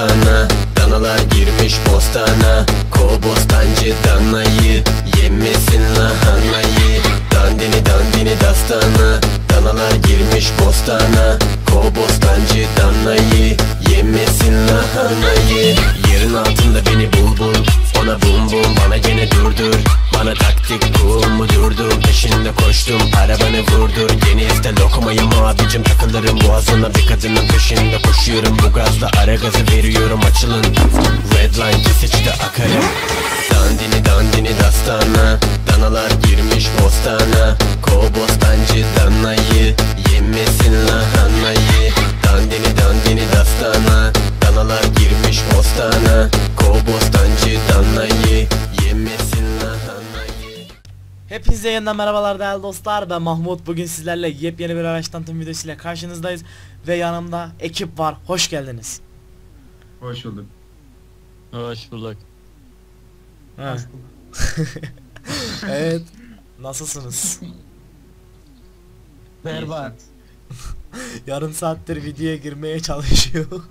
dostana Danalar girmiş bostana. Kobostancı danayı Yemesin lahanayı. Dandini dandini dastana Danalar girmiş bostana. Kobostancı danayı Yemesin lahanayı. Yerin altında beni bul bul Ona bum bum bana gene durdur. Bana taktik kur mu durdum Peşinde koştum arabanı vurdur. Yeni lokmayım Takılırım boğazına bir kadının peşinde koşuyorum. Bu gazla ara gazı veriyorum açılın. Redline keseçte akarım. Dandini dandini dastana. Danalar girmiş bostana. Kobostancı danayı. Yemesin lahanayı. Dandini dandini dastana. Danalar girmiş bostana. Kobostancı danayı. Yemesin Hepinize yeniden merhabalar değerli dostlar. Ben Mahmut. Bugün sizlerle yepyeni bir araç tanıtım videosuyla karşınızdayız. Ve yanımda ekip var. Hoş geldiniz. Hoş bulduk. Hoş bulduk. Ha. evet. Nasılsınız? Berbat. yarım saattir videoya girmeye çalışıyor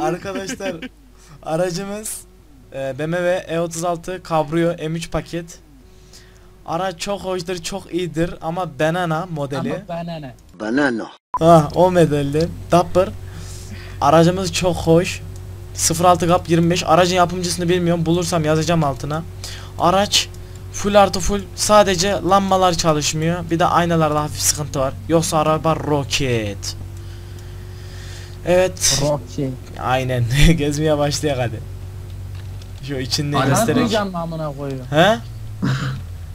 arkadaşlar aracımız e, BMW E36 Cabrio M3 paket araç çok hoştur çok iyidir ama banana modeli Ama bana ne? Banana. Ha o modelli. Dapper. Aracımız çok hoş. 06 GAP 25. Aracın yapımcısını bilmiyorum. Bulursam yazacağım altına. Araç full artı full. Sadece lambalar çalışmıyor. Bir de aynalarda hafif sıkıntı var. Yoksa araba roket. Evet. Rocky. Aynen. Gezmeye başlayak hadi. Şu içinde. Tanıtmayacağım mı amına koyuyorum? He?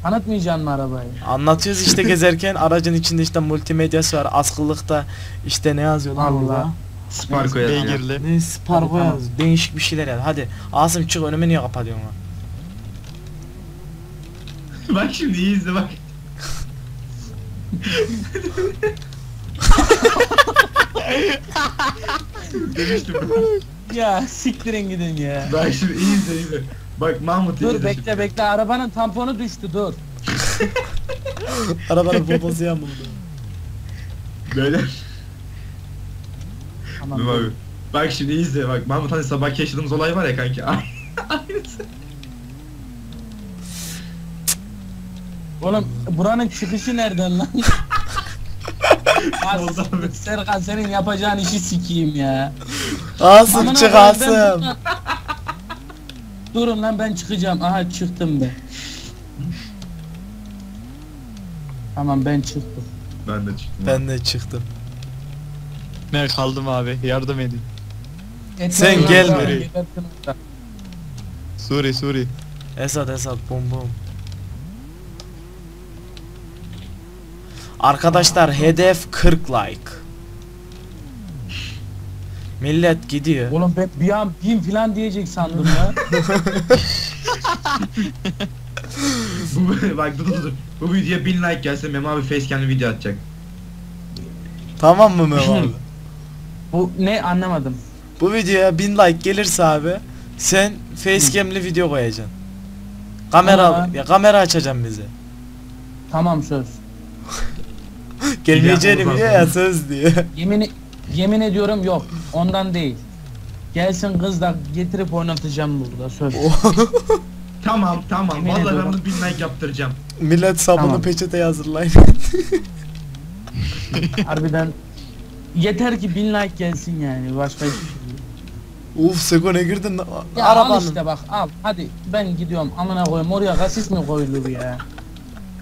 Tanıtmayacağım mı arabayı? Anlatıyoruz işte gezerken aracın içinde işte multimedyası var. Askılıkta işte ne yazıyor lan Allah. burada? Sparko yazıyor. Beygirli. Ne Sparko tamam. yaz. Değişik bir şeyler yaz. Hadi Asım çık önüme niye kapatıyorsun lan? bak şimdi iyi izle bak. Demiştim ben. Ya siktirin gidin ya. Bak şimdi iyi izle iyi izle. Bak Mahmut iyi Dur izle bekle şimdi. bekle arabanın tamponu düştü dur. Arabanın poposu yamuldu. Böyle. Tamam. Dur abi. Bak şimdi iyi izle bak Mahmut hani sabah yaşadığımız olay var ya kanki. Ay, Aynısı. Oğlum buranın çıkışı nereden lan? Oldu abi. Serkan senin yapacağın işi sikeyim ya. Asım çık ben Asım. buradan- Durun lan ben çıkacağım. Aha çıktım be. Tamam ben çıktım. Ben de çıktım. Ben de çıktım. Ben kaldım abi yardım edin. Sen Yeter gel lan, ulan. Suri Suri. Esat Esat bum bum. Arkadaşlar hedef 40 like. Millet gidiyor. Oğlum ben bir an bin falan diyecek sandım ya. Bu, bak dur dur dur. Bu videoya 1000 like gelse Memo abi facecam'li video atacak. Tamam mı Memo abi? Bu ne anlamadım. Bu videoya 1000 like gelirse abi sen facecam'li video koyacaksın. Kamera Tamam. ya kamera açacaksın bize. Tamam söz. Gelmeyeceğini biliyor ya söz diyor. Yemin yemin ediyorum yok. Ondan değil. Gelsin kız da getirip oynatacağım burada söz. Tamam tamam. Yemin Vallahi ben ediyorum. bunu 1000 like yaptıracağım. Millet sabunu Tamam. peçete hazırlayın. Harbiden yeter ki bin like gelsin yani başka hiçbir şey değil. Uf Seko ne girdin? Ya al Arabanın. işte bak al hadi ben gidiyorum amına koyayım oraya kasis mi koyulur ya?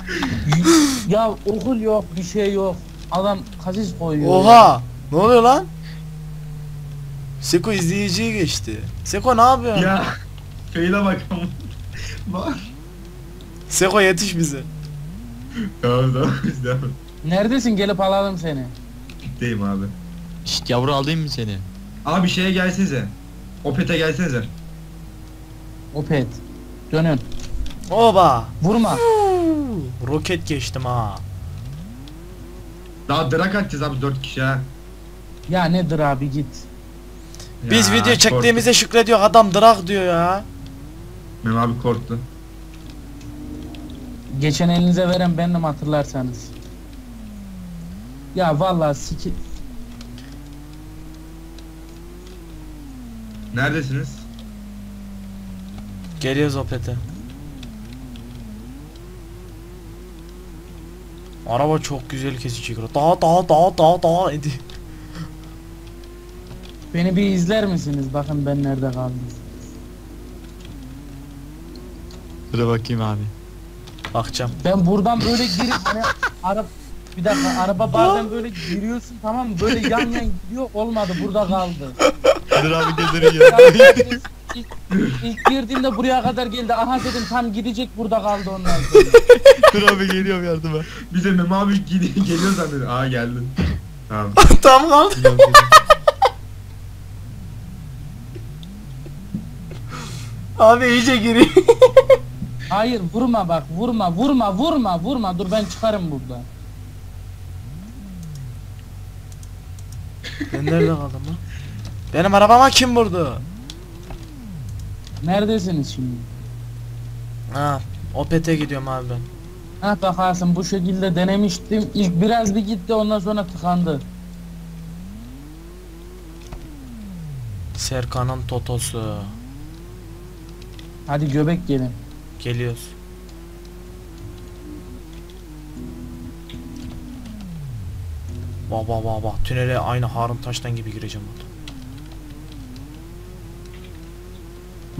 ya okul yok bir şey yok. Adam kasis koyuyor. ya. Oha! Ne oluyor lan? Seko izleyiciye geçti. Seko ne yapıyorsun? Ya. Fail'e bak ama. Bak. Seko yetiş bize. Tamam tamam. Tamam. Neredesin gelip alalım seni. Gitteyim abi. Şşt yavru alayım mı seni? Abi şeye gelsenize. Opet'e gelsenize. Opet. Dönün. Oba! Vurma. Roket geçtim ha. Daha drag atacağız abi 4 kişi ha. Ya nedir abi git. Biz Ya, video çektiğimize şükrediyor adam drag diyor ya. korktum. Mem abi korktu. Geçen elinize veren bendim hatırlarsanız. Ya vallahi siki... Neredesiniz? Geliyoruz Opet'e. Araba çok güzel kesici. Daha daha daha daha daha edi. Beni bir izler misiniz? Bakın ben nerede kaldım. Dur bakayım abi. Bakacağım. Ben buradan böyle girip hani araba bir dakika araba bazen böyle giriyorsun tamam mı? Böyle yan yan gidiyor olmadı burada kaldı. Dur abi gelirim ya. İlk, ilk girdiğimde buraya kadar geldi. Aha dedim tam gidecek burada kaldı ondan sonra. Dur abi geliyorum yardıma. Bize Memo abi gidi- geliyor zannediyor. Aa geldin. Tamam. Tam kaldı. Abi iyice giriyor. Hayır vurma bak vurma vurma vurma vurma dur ben çıkarım burada. ben nerede kaldım lan? Benim arabama kim vurdu? Neredesiniz şimdi? Ha, Opet'e gidiyorum abi ben. Ha bakarsın bu şekilde denemiştim. İlk biraz bir gitti ondan sonra tıkandı. Serkan'ın totosu. Hadi göbek gelin. Geliyoruz. Baba baba tünele aynı Harun Taş'tan gibi gireceğim orada.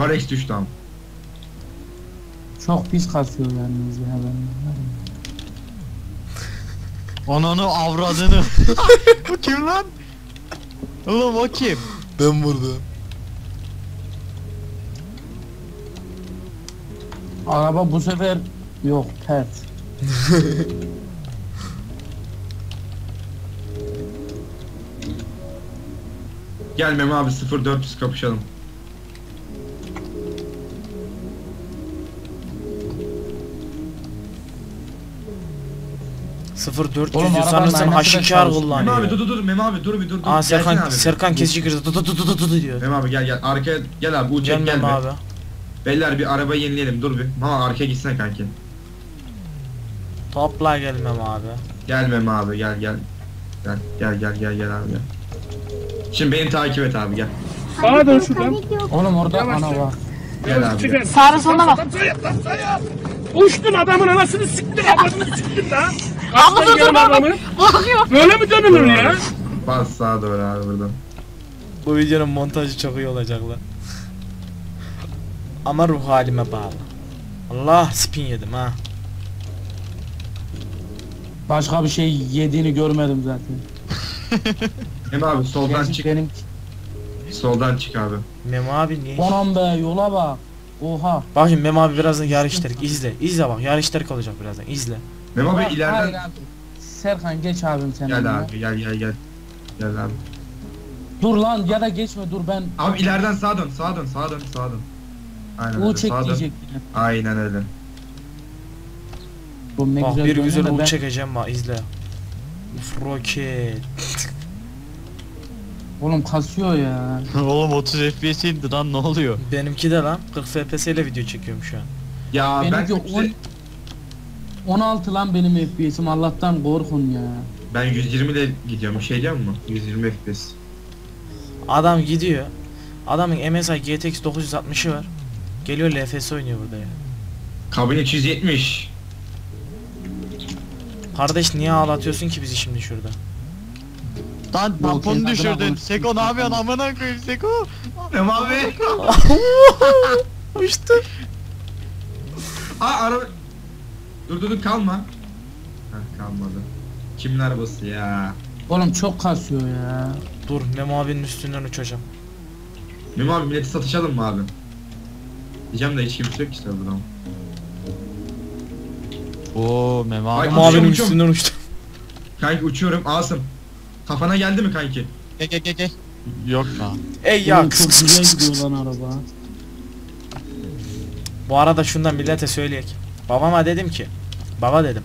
Var X düştü ama. Çok pis kasıyor yalnız ya ben. Ananı avradını. Bu kim lan? Oğlum o kim? Ben vurdum. Araba bu sefer yok pert. Gel Memo abi 0400 kapışalım. Sıfır dört Oğlum, yüz arabanın sanırsam aynası da H2R çalışmıyor. Memo abi kullanıyor. dur dur dur Memo abi dur bir dur dur. Aa Gelsene Serkan abi. Serkan kesici girdi. Tut tut tut tut diyor. Memo abi gel gel arkaya gel abi uçak Gelmem gelme. abi. Beyler bir arabayı yenileyelim dur bir. Mama arkaya gitsene kanki. Topla gelmem abi. Gel Memo abi gel gel. Gel gel gel gel gel abi gel. Şimdi beni takip et abi gel. Sağa dön şuradan. Oğlum orada ana var. Gel abi. Çıkar. Sağına soluna bak. Uçtun adamın anasını siktin adamını siktin lan. Abla dur dur bak. Bakıyor. Böyle mi dönülür ya? Bas sağa doğru abi buradan. Bu videonun montajı çok iyi olacak lan. Ama ruh halime bağlı. Allah spin yedim ha. Başka bir şey yediğini görmedim zaten. Memo abi soldan Gerçi çık. benim Soldan çık abi. Memo abi niye? Onam be yola bak. Oha. Bak şimdi Memo abi birazdan yarış terik izle. İzle bak yarış terik olacak birazdan izle. Memo abi ileriden. hayır abi. Serkan geç abim sen. Gel abi gel gel gel. Gel abi. Dur lan ya da geçme dur ben. Abi ileriden sağa dön sağa dön sağa dön sağa dön. Aynen U öyle çek sağa dön. diyecek yine. Aynen öyle. Bu ne Bak bir güzel U ben- çekeceğim bak izle. Uf roket. Oğlum kasıyor ya. Oğlum 30 FPS indi lan ne oluyor? Benimki de lan 40 FPS ile video çekiyorum şu an. Ya ben Benimki on- 16 lan benim FPS'im Allah'tan korkun ya. ben 120 ile gidiyorum. Bir şey diyor mu? 120 FPS. Adam gidiyor. Adamın MSI GTX 960'ı var. Geliyor LFS oynuyor burada ya. Kabin 370. Kardeş niye ağlatıyorsun ki bizi şimdi şurada? Lan tamponu düşürdün. Seko ne yapıyorsun amına koyayım Seko? Memo abi. Uçtu. Aa araba. Dur dur dur kalma. Heh kalmadı. Kimin arabası ya? Oğlum çok kasıyor ya. Dur Memo abinin üstünden uçacağım. Memo abi milleti satışalım mı abi? Diyeceğim de hiç kimse yok işte buradan. Oo Memo Ay, abi. Memo abinin uçuyorum. üstünden uçtum. Kanki uçuyorum Asım. Kafana geldi mi kanki? Gel gel gel gel. Yok lan. Ey ya. Oğlum çok güzel gidiyor lan araba. Bu arada şundan millete söyleyek. Babama dedim ki. Baba dedim.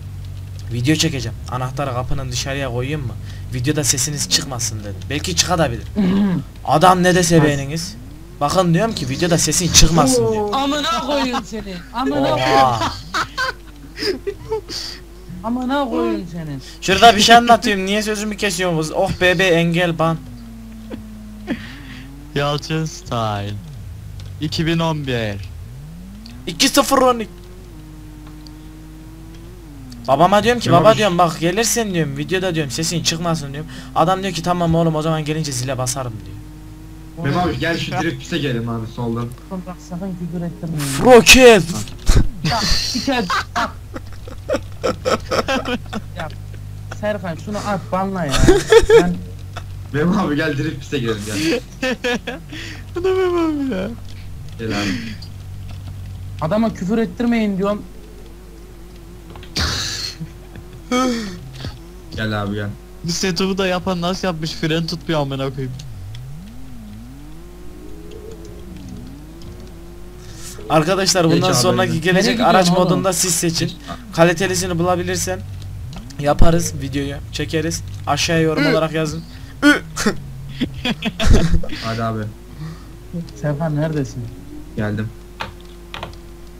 Video çekeceğim. Anahtarı kapının dışarıya koyayım mı? Videoda sesiniz çıkmasın dedim. Belki çıkabilir. Adam ne dese beğeniniz. Bakın diyorum ki videoda sesin çıkmasın diyor. Amına koyun seni. Amına koyun. Oha. Amına koyun seni. Şurada bir şey anlatıyorum. Niye sözümü kesiyorsunuz? Oh bebe engel ban. Yalçın Style 2011 2-0 Ronik. Babama diyorum ki baba diyorum bak gelirsen diyorum videoda diyorum sesin çıkmasın diyorum. Adam diyor ki tamam oğlum o zaman gelince zile basarım diyor. Memo abi gel şu drift piste gelin abi soldan. Bak sakın küfür ettirme. Roket. Ya bir kez bak. ya Serkan şunu at banla ya. Ben Memo abi gel drift piste gelin gel. Bu da memem ya Gel abi. adama küfür ettirmeyin diyorum. Gel abi gel. Bu setup'u da yapan nasıl yapmış fren tutmuyor amına koyayım Arkadaşlar bundan abi sonraki gelecek Nereye araç oğlum? modunda siz seçin. Kalitelisini bulabilirsen yaparız videoyu çekeriz. Aşağıya yorum olarak yazın. Hadi abi. Serkan neredesin? Geldim.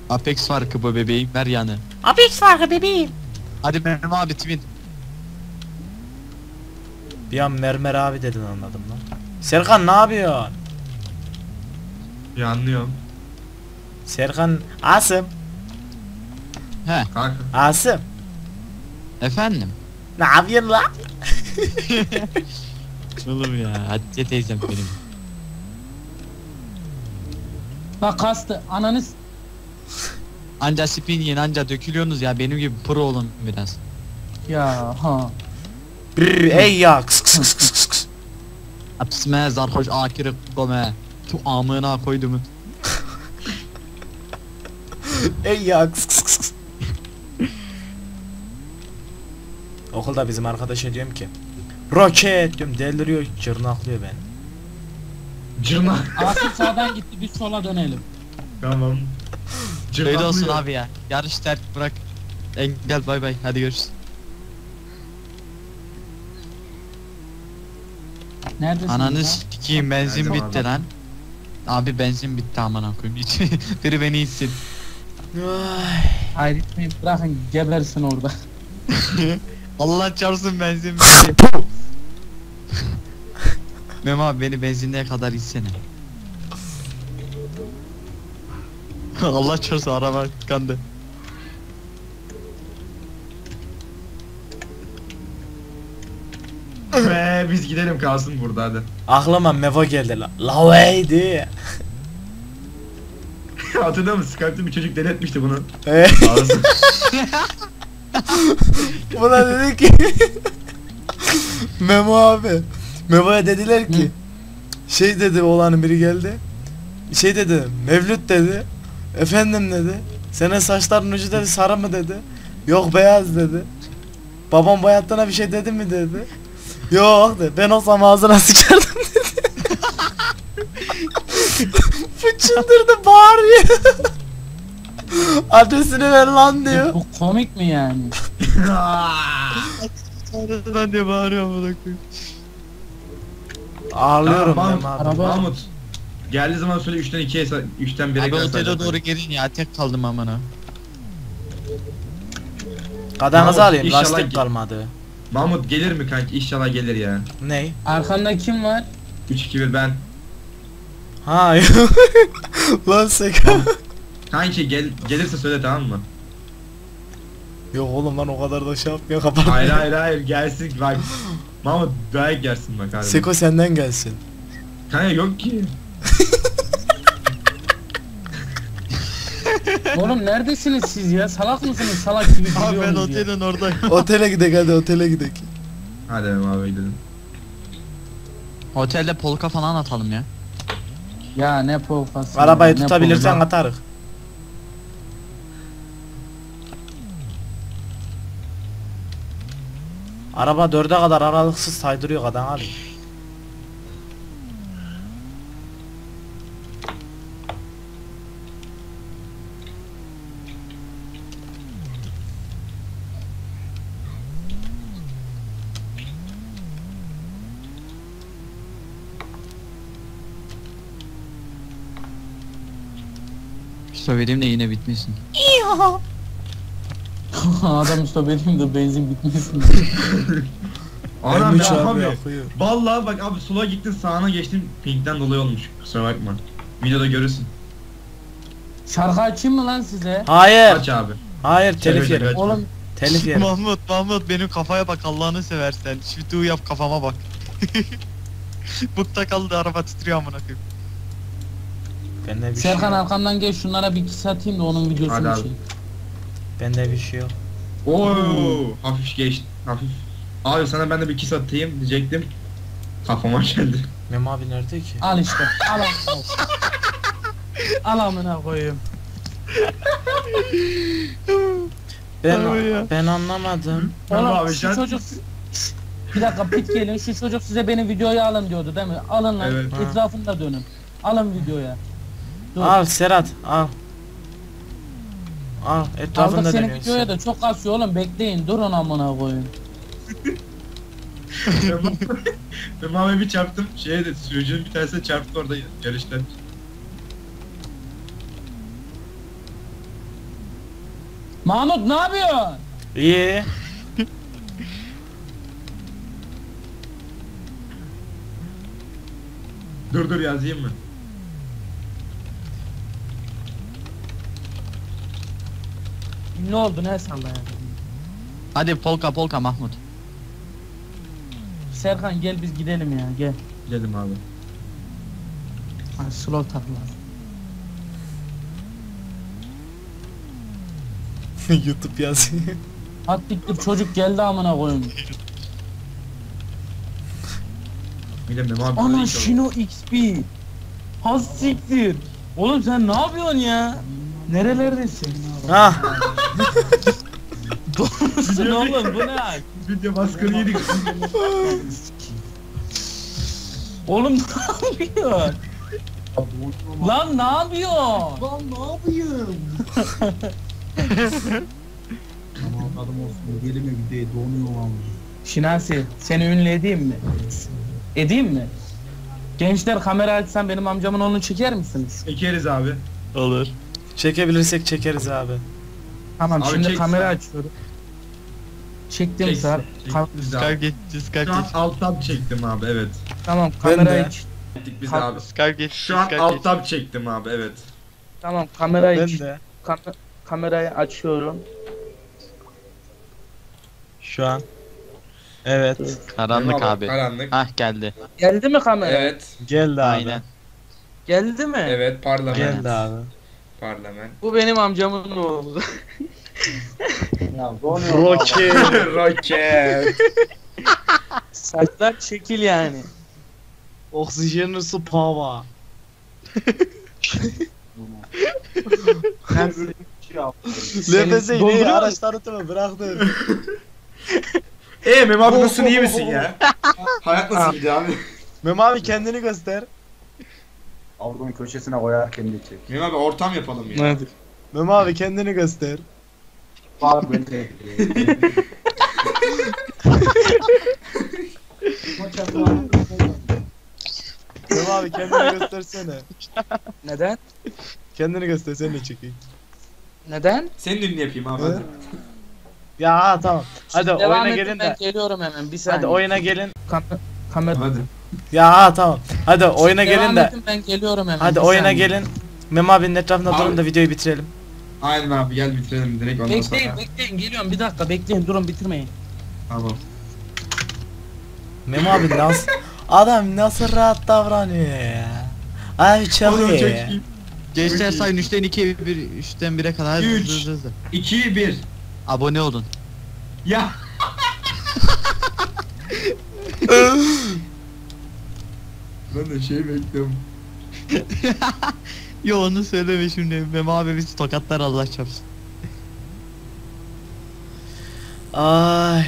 Apex farkı bu bebeğim ver yanı Apex farkı bebeğim. Hadi Memo abi twin Bir an mermer abi dedin anladım lan. Serkan ne yapıyorsun? Bir anlıyorum. Serkan Asım. He Kanka. Asım. efendim Ne yapıyorsun lan? Oğlum ya Hatice teyzem benim Bak kastı ananız Anca spin yiyin anca dökülüyorsunuz ya benim gibi pro olun biraz ya ha. Brrr, ey ya. Kıs kıs kıs kıs kıs. Apsme zarhoş akire gome Tu amına koydum Ey ya. Kıs kıs kıs kıs. Okulda bizim arkadaşa diyorum ki Roket diyorum deliriyor cırnaklıyor beni. Cırnak. Asıl sağdan gitti biz sola dönelim. Tamam. Öyle olsun abi ya Yarış terk bırak Engel bay bay hadi görüşürüz Neredesin? Ananı ya? sikeyim benzin Nerede bitti lan Abi benzin bitti amına koyayım Biri beni itsin Ay. Hayır gitmeyin bırakın gebersin orada. Allah çarpsın benzin bitti Memo abi beni benzinliğe kadar itsene Allah çarpsın araba tıkandı Ve biz gidelim kalsın burada hadi. Aklıma Mevo geldi la. Laveydi. Hatırlıyor musun? Skype'da bir çocuk denetmişti bunu. Ee, Ağzı. buna dedi ki Memo abi. Memo'ya dediler ki şey dedi oğlanın biri geldi. Şey dedi Mevlüt dedi. Efendim dedi. Senin saçların ucu dedi sarı mı dedi. Yok beyaz dedi. Babam boyattığına bir şey dedi mi dedi. Yok dedi. Ben olsam ağzına sıçardım dedi. Bu çıldırdı bağırıyor. Adresini ver lan diyor. Bu komik mi yani? Ben diye bağırıyorum amına koyayım Ağlıyorum Tamam, Memo abi. Araba- Mahmut. Geldiği zaman söyle 3'ten 2'ye 3'ten 1'e Abi kadar otele say. doğru gelin ya tek kaldım amına Kadanızı Mahmut, alayım inşallah lastik kalmadı. Mahmut gelir mi kanki? İnşallah gelir ya. Ney? Arkanda kim var? 3 2 1 ben. Ha Lan seka. Kanki gel gelirse söyle tamam mı? Yok oğlum lan o kadar da şey yapmıyor kapat. hayır hayır hayır gelsin bak. Mahmut dayak gelsin bak abi. Seko senden gelsin. Kanka yok ki. Oğlum neredesiniz siz ya? Salak mısınız? Salak gibi Abi ben gidiyorsunuz ya. otelin orada otele gidek hadi otele gidek. Hadi abi gidelim. Otelde polka falan atalım ya Ya ne polkası. Arabayı ya, tutabilirsen atarız. Araba dörde kadar aralıksız saydırıyor kadan abi. Söylediğim de yine bitmesin Adam stop edeyim de benzin bitmesin. Anam M3 ya abi. Vallahi bak abi sola gittin sağına geçtin pinkten dolayı olmuş. Kusura bakma. Videoda görürsün. Şarkı açayım mı lan size? Hayır. Aç abi. Hayır telif Şaka yerim. Oğlum Telif yerim. Mahmut Mahmut benim kafaya bak Allah'ını seversen. Şvitu yap kafama bak. Bukta kaldı araba titriyor amına koyayım. Bende bir şey Serkan yok. arkamdan gel şunlara bir kiss atayım da onun Hadi videosunu abi. çek. Bende bir şey yok. Oo, hafif geç. Hafif. Abi sana ben de bir kiss atayım diyecektim. Kafama geldi. Mem abi nerede ki? Al işte. Al amına. al amına koyayım. Ben Abi ya. ben anlamadım. Tamam Oğlum abi, şu sen- çocuk bir dakika pit gelin şu çocuk size benim videoyu alın diyordu değil mi? Alın lan Evet. etrafında dönün. Alın videoya. Dur. Al Serhat al. Al Aldık etrafında senin dönüyorsun. videoya da çok kasıyor oğlum bekleyin durun amına koyun. ben abi bir çarptım. Şeye de sürücünün bir tanesine çarptı orada yarışta. Mahmut ne yapıyorsun? İyi. Dur dur yazayım mı? Ne oldu ne sallayan? Hadi polka polka Mahmut. Serkan gel biz gidelim ya gel. Gidelim abi. Ay slow takla. YouTube yazıyor. At diktir çocuk geldi amına koyun. Gidelim abi. Ana Shino XP. Has siktir. Oğlum sen ne yapıyorsun ya? Nerelerdesin? ha Doğrusun oğlum bu ne? Video baskını yedik. Oğlum ne yapıyorsun? Lan ne yapıyorsun? Lan ne yapayım? Tamam adam olsun. Gelime bir de donuyor lan. Şinasi seni ünlü edeyim mi? Edeyim mi? Gençler kamera açsan benim amcamın onu çeker misiniz? Ekeriz abi. Olur. çekebilirsek çekeriz abi. Tamam Abi şimdi çek kamera sen. açıyorum. Çektim Çeksin, sar. Ka- çektik biz abi. Skype geç, Skype Şu an geç. alt tab çektim abi evet. tamam Ben kamerayı de. biz Ka- abi. Skype geç. Şu an Skype alt geç. tab çektim abi evet. Tamam kamerayı Ben de. Kam- kamerayı açıyorum. Şu an. Evet. Karanlık Tamam abi. Karanlık. Hah geldi. Geldi mi kamera? Evet. Geldi abi. Aynen. Geldi mi? Evet parlament. Geldi abi. Parlament. Bu benim amcamın oğlu. Ya. Roket. Saçlar şekil yani. Oksijenli su pava. Ben bir şey yaptım. Nefese Dolduruyor ineği musun? araç tanıtımı bıraktım. Eee Mem abi nasılsın iyi misin ya? Hayat nasıl gidiyor abi? Mem abi kendini göster. Avrupanın köşesine koyarken de çek. Mem abi ortam yapalım ya. Hadi. Mem abi kendini göster. Bak ben de. Mem abi kendini göstersene. Neden? Kendini göster sen de çekeyim. Neden? Senin ünlü yapayım abi hadi. Ya tamam. Hadi Devam oyuna edin, gelin ben de. geliyorum hemen bir saniye. Hadi oyuna gelin. Kam- kamera. Hadi. Ya ha, tamam. Hadi oyuna Devam gelin de. edin, ben geliyorum hemen. Hadi bir oyuna saniye. gelin. Mem abinin etrafında durun da videoyu bitirelim. Aynen abi gel bitirelim direkt ondan Bekleyin sonra. bekleyin geliyorum bir dakika bekleyin durun bitirmeyin. Tamam. Mem abi nasıl adam nasıl rahat davranıyor ya. Abi çok Oğlum çok iyi. Gençler sayın 3'ten 2'ye 1 3'ten 1'e kadar hadi Üç. hızlı hızlı hızlı. 2 1. Abone olun. Ya. ben de şey bekliyorum. Yo onu söyleme şimdi. Mem abi bizi tokatlar Allah çarpsın. Ay.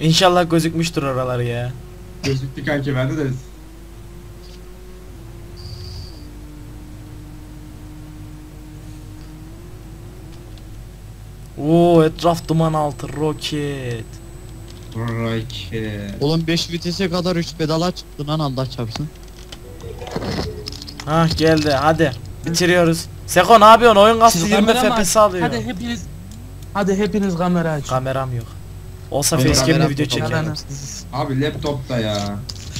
İnşallah gözükmüştür oralar ya. Gözüktü kanki bende de. Oo etraf duman altı roket. Roket. Oğlum 5 vitese kadar 3 pedala çıktı lan Allah çarpsın. Ha geldi hadi. Bitiriyoruz. Seko ne yapıyorsun? Oyun kastı Siz 20 kamera mı FPS alıyor. Hadi hepiniz Hadi hepiniz kamera aç. Kameram yok. Olsa Kamera facecam'le Kamera video çekerim. Abi laptopta ya.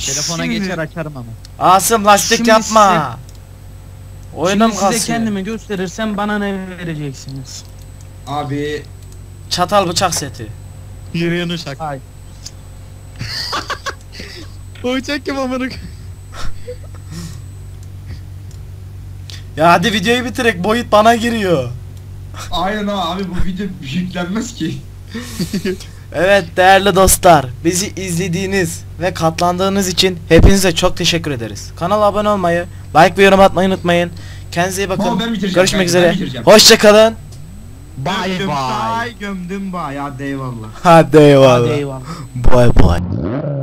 Telefona Şimdi- geçer açarım ama. Asım lastik Şimdi yapma. Oyuna mı Şimdi size kasıyor? kendimi gösterirsem bana ne vereceksiniz? Abi Çatal bıçak seti. Yürüyen uşak. Hay. O uçak kim amına? Ya hadi videoyu bitirek boyut bana giriyor. aynen ha abi bu video yüklenmez ki. Evet değerli dostlar bizi izlediğiniz ve katlandığınız için hepinize çok teşekkür ederiz. Kanala abone olmayı, like ve yorum atmayı unutmayın. Kendinize iyi bakın. Baba ben bitireceğim. Görüşmek kanka, ben üzere. bitireceğim. Hoşçakalın. Bye Gömdüm bye. say, gömdüm bay. Hadi eyvallah. Hadi eyvallah. Hadi eyvallah. Bye bye.